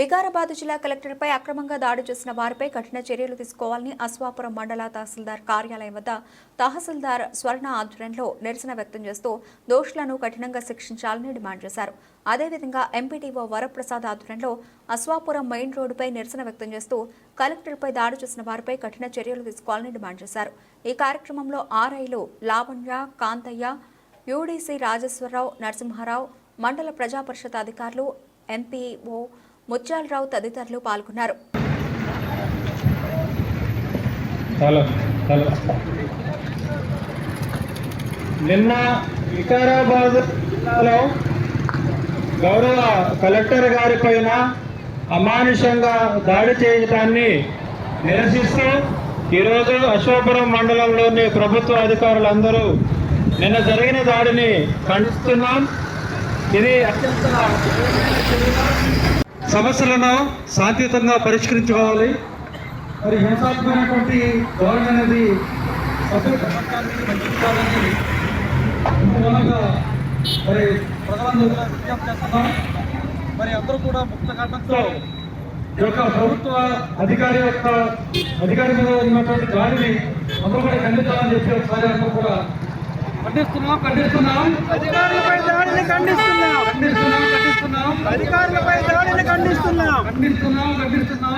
వికారాబాద్ జిల్లా కలెక్టర్పై అక్రమంగా దాడి చేసిన వారిపై కఠిన చర్యలు తీసుకోవాలని అస్వాపురం మండల తహసీల్దార్ కార్యాలయం వద్ద తహసీల్దార్ స్వర్ణ ఆధ్వర్యంలో నిరసన వ్యక్తం చేస్తూ దోషులను కఠినంగా శిక్షించాలని డిమాండ్ చేశారు. అదేవిధంగా ఎంపీటీఓ వరప్రసాద్ ఆధ్వర్యంలో అస్వాపురం మెయిన్ రోడ్డుపై నిరసన వ్యక్తం చేస్తూ కలెక్టర్పై దాడి చేసిన వారిపై కఠిన చర్యలు తీసుకోవాలని డిమాండ్ చేశారు. ఈ కార్యక్రమంలో ఆర్ఐలు లావణ్య కాంతయ్య యూడీసీ రాజేశ్వరరావు నరసింహారావు మండల ప్రజా పరిషత్ అధికారులు ఎంపీఓ ముత్యాలరావు తదితరులు పాల్గొన్నారు. నిన్న వికారాబాద్ జిల్లాలో గౌరవ కలెక్టర్ గారి పైన అమానుషంగా దాడి చేయటాన్ని నిరసిస్తూ ఈరోజు అశోపురం మండలంలోని ప్రభుత్వ అధికారులందరూ నిన్న జరిగిన దాడిని ఖండిస్తున్నాం. ఇది అత్యంత సమస్యలను శాంతియుతంగా పరిష్కరించుకోవాలి. మరి హింసాత్మకమైనటువంటి ధోరణి అనేది మరి ప్రజలందరూ విజ్ఞప్తి చేస్తున్నాం. మరి అందరూ కూడా ముక్త ఈ యొక్క ప్రభుత్వ అధికారి యొక్క అధికారి మీద ఉన్నటువంటి దాడిని అందరూ కూడా ఖండించాలని చెప్పి ఒకసారి అందరూ కూడా ఖండిస్తున్నాం ఖండిస్తున్నాం. ఖండిస్తున్నాం. ఖండిస్తున్నాం ఖండిస్తున్నాం. అధికారులపై ఖండిస్తున్నాం. ఖండిస్తున్నాం ఖండిస్తున్నాం.